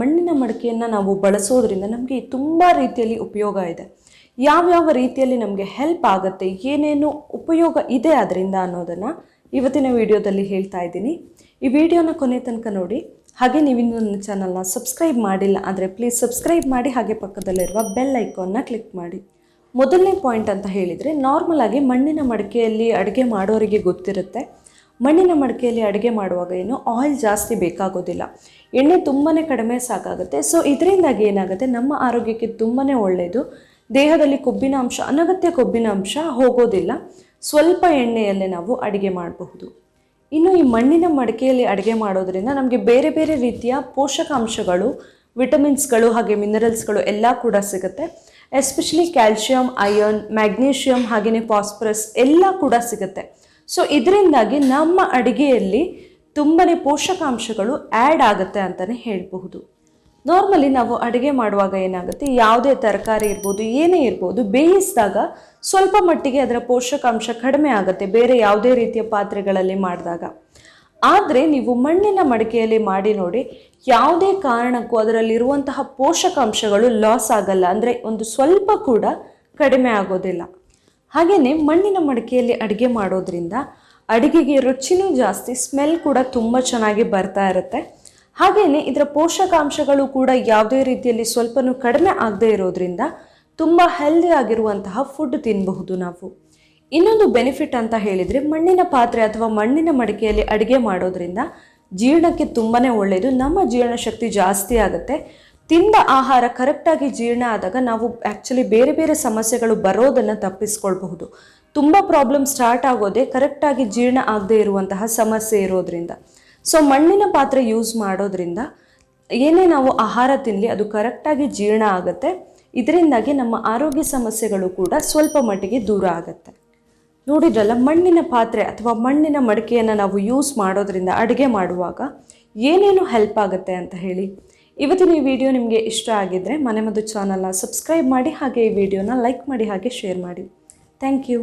ಮಣ್ಣಿನ ಮಡಿಕೆಯನ್ನು ನಾವು ಬಳಸೋದ್ರಿಂದ ನಮಗೆ ತುಂಬ ರೀತಿಯಲ್ಲಿ ಉಪಯೋಗ ಇದೆ. ಯಾವ್ಯಾವ ರೀತಿಯಲ್ಲಿ ನಮಗೆ ಹೆಲ್ಪ್ ಆಗುತ್ತೆ, ಏನೇನು ಉಪಯೋಗ ಇದೆ ಅದರಿಂದ ಅನ್ನೋದನ್ನು ಇವತ್ತಿನ ವಿಡಿಯೋದಲ್ಲಿ ಹೇಳ್ತಾ ಇದ್ದೀನಿ. ಈ ವಿಡಿಯೋನ ಕೊನೆ ತನಕ ನೋಡಿ. ಹಾಗೆ ನೀವಿನ್ನೂ ನನ್ನ ಚಾನಲ್ನ ಸಬ್ಸ್ಕ್ರೈಬ್ ಮಾಡಿಲ್ಲ ಅಂದರೆ ಪ್ಲೀಸ್ ಸಬ್ಸ್ಕ್ರೈಬ್ ಮಾಡಿ, ಹಾಗೆ ಪಕ್ಕದಲ್ಲಿರುವ ಬೆಲ್ ಐಕಾನ್ನ ಕ್ಲಿಕ್ ಮಾಡಿ. ಮೊದಲನೇ ಪಾಯಿಂಟ್ ಅಂತ ಹೇಳಿದರೆ ನಾರ್ಮಲಾಗಿ ಮಣ್ಣಿನ ಮಡಿಕೆಯಲ್ಲಿ ಅಡುಗೆ ಮಾಡೋರಿಗೆ ಗೊತ್ತಿರುತ್ತೆ. ಮಣ್ಣಿನ ಮಡಿಕೆಯಲ್ಲಿ ಅಡುಗೆ ಮಾಡುವಾಗ ಏನು? ಆಯಿಲ್ ಜಾಸ್ತಿ ಬೇಕಾಗೋದಿಲ್ಲ. ಎಣ್ಣೆ ತುಂಬಾ ಕಡಿಮೆ ಸಾಕಾಗುತ್ತೆ. ಸೊ ಇದರಿಂದಾಗಿ ಏನಾಗುತ್ತೆ? ನಮ್ಮ ಆರೋಗ್ಯಕ್ಕೆ ತುಂಬಾ ಒಳ್ಳೆಯದು ದೇಹದಲ್ಲಿ ಕೊಬ್ಬಿನ ಅಂಶ, ಅನಗತ್ಯ ಕೊಬ್ಬಿನ ಅಂಶ ಹೋಗೋದಿಲ್ಲ. ಸ್ವಲ್ಪ ಎಣ್ಣೆಯಲ್ಲೇ ನಾವು ಅಡುಗೆ ಮಾಡಬಹುದು. ಇನ್ನು ಈ ಮಣ್ಣಿನ ಮಡಿಕೆಯಲ್ಲಿ ಅಡುಗೆ ಮಾಡೋದರಿಂದ ನಮಗೆ ಬೇರೆ ಬೇರೆ ರೀತಿಯ ಪೋಷಕಾಂಶಗಳು, ವಿಟಮಿನ್ಸ್ಗಳು ಹಾಗೆ ಮಿನರಲ್ಸ್ಗಳು ಎಲ್ಲ ಕೂಡ ಸಿಗುತ್ತೆ. ಎಸ್ಪೆಷಲಿ ಕ್ಯಾಲ್ಶಿಯಂ ಅಯರ್ನ್ ಮ್ಯಾಗ್ನೀಷಿಯಂ ಹಾಗೆಯೇ ಫಾಸ್ಫರಸ್ ಎಲ್ಲ ಕೂಡ ಸಿಗುತ್ತೆ. ಸೊ ಇದರಿಂದಾಗಿ ನಮ್ಮ ಅಡುಗೆಯಲ್ಲಿ ತುಂಬನೇ ಪೋಷಕಾಂಶಗಳು ಆ್ಯಡ್ ಆಗುತ್ತೆ ಅಂತಲೇ ಹೇಳಬಹುದು. ನಾರ್ಮಲಿ ನಾವು ಅಡುಗೆ ಮಾಡುವಾಗ ಏನಾಗುತ್ತೆ? ಯಾವುದೇ ತರಕಾರಿ ಇರ್ಬೋದು, ಏನೇ ಇರ್ಬೋದು, ಬೇಯಿಸಿದಾಗ ಸ್ವಲ್ಪ ಮಟ್ಟಿಗೆ ಅದರ ಪೋಷಕಾಂಶ ಕಡಿಮೆ ಆಗುತ್ತೆ, ಬೇರೆ ಯಾವುದೇ ರೀತಿಯ ಪಾತ್ರೆಗಳಲ್ಲಿ ಮಾಡಿದಾಗ. ಆದರೆ ನೀವು ಮಣ್ಣಿನ ಮಡಿಕೆಯಲ್ಲಿ ಮಾಡಿ ನೋಡಿ, ಯಾವುದೇ ಕಾರಣಕ್ಕೂ ಅದರಲ್ಲಿರುವಂತಹ ಪೋಷಕಾಂಶಗಳು ಲಾಸ್ ಆಗಲ್ಲ. ಅಂದರೆ ಒಂದು ಸ್ವಲ್ಪ ಕೂಡ ಕಡಿಮೆ ಆಗೋದಿಲ್ಲ. ಹಾಗೆಯೇ ಮಣ್ಣಿನ ಮಡಿಕೆಯಲ್ಲಿ ಅಡುಗೆ ಮಾಡೋದ್ರಿಂದ ಅಡುಗೆಗೆ ರುಚಿನೂ ಜಾಸ್ತಿ ಸ್ಮೆಲ್ ಕೂಡ ತುಂಬ ಚೆನ್ನಾಗಿ ಬರ್ತಾ ಇರುತ್ತೆ. ಹಾಗೆಯೇ ಇದರ ಪೋಷಕಾಂಶಗಳು ಕೂಡ ಯಾವುದೇ ರೀತಿಯಲ್ಲಿ ಸ್ವಲ್ಪನೂ ಕಡಿಮೆ ಆಗದೇ ಇರೋದ್ರಿಂದ ತುಂಬ ಹೆಲ್ದಿ ಆಗಿರುವಂತಹ ಫುಡ್ ತಿನ್ನಬಹುದು ನಾವು. ಇನ್ನೊಂದು ಬೆನಿಫಿಟ್ ಅಂತ ಹೇಳಿದರೆ ಮಣ್ಣಿನ ಪಾತ್ರೆ ಅಥವಾ ಮಣ್ಣಿನ ಮಡಿಕೆಯಲ್ಲಿ ಅಡುಗೆ ಮಾಡೋದ್ರಿಂದ ಜೀರ್ಣಕ್ಕೆ ತುಂಬಾ ಒಳ್ಳೆಯದು ನಮ್ಮ ಜೀರ್ಣಶಕ್ತಿ ಜಾಸ್ತಿ ಆಗುತ್ತೆ. ತಿಂದ ಆಹಾರ ಕರೆಕ್ಟಾಗಿ ಜೀರ್ಣ ಆದಾಗ ನಾವು ಆ್ಯಕ್ಚುಲಿ ಬೇರೆ ಬೇರೆ ಸಮಸ್ಯೆಗಳು ಬರೋದನ್ನು ತಪ್ಪಿಸ್ಕೊಳ್ಬಹುದು. ತುಂಬ ಪ್ರಾಬ್ಲಮ್ ಸ್ಟಾರ್ಟ್ ಆಗೋದೇ ಕರೆಕ್ಟಾಗಿ ಜೀರ್ಣ ಆಗದೇ ಇರುವಂತಹ ಸಮಸ್ಯೆ ಇರೋದ್ರಿಂದ. ಸೊ ಮಣ್ಣಿನ ಪಾತ್ರೆ ಯೂಸ್ ಮಾಡೋದ್ರಿಂದ ಏನೇ ನಾವು ಆಹಾರ ತಿನ್ನಲಿ ಅದು ಕರೆಕ್ಟಾಗಿ ಜೀರ್ಣ ಆಗುತ್ತೆ. ಇದರಿಂದಾಗಿ ನಮ್ಮ ಆರೋಗ್ಯ ಸಮಸ್ಯೆಗಳು ಕೂಡ ಸ್ವಲ್ಪ ಮಟ್ಟಿಗೆ ದೂರ ಆಗುತ್ತೆ. ನೋಡಿದ್ರಲ್ಲ, ಮಣ್ಣಿನ ಪಾತ್ರೆ ಅಥವಾ ಮಣ್ಣಿನ ಮಡಿಕೆಯನ್ನು ನಾವು ಯೂಸ್ ಮಾಡೋದ್ರಿಂದ ಅಡುಗೆ ಮಾಡುವಾಗ ಏನೇನು ಹೆಲ್ಪ್ ಆಗುತ್ತೆ ಅಂತ ಹೇಳಿ? ಇವತ್ತಿನ ಈ ವಿಡಿಯೋ ನಿಮಗೆ ಇಷ್ಟ ಆಗಿದ್ದರೆ ಮನೆ ಮದ್ದು ಚಾನಲ್ನ ಸಬ್ಸ್ಕ್ರೈಬ್ ಮಾಡಿ ಹಾಗೆ ಈ ವಿಡಿಯೋನ ಲೈಕ್ ಮಾಡಿ ಹಾಗೆ ಶೇರ್ ಮಾಡಿ. Thank you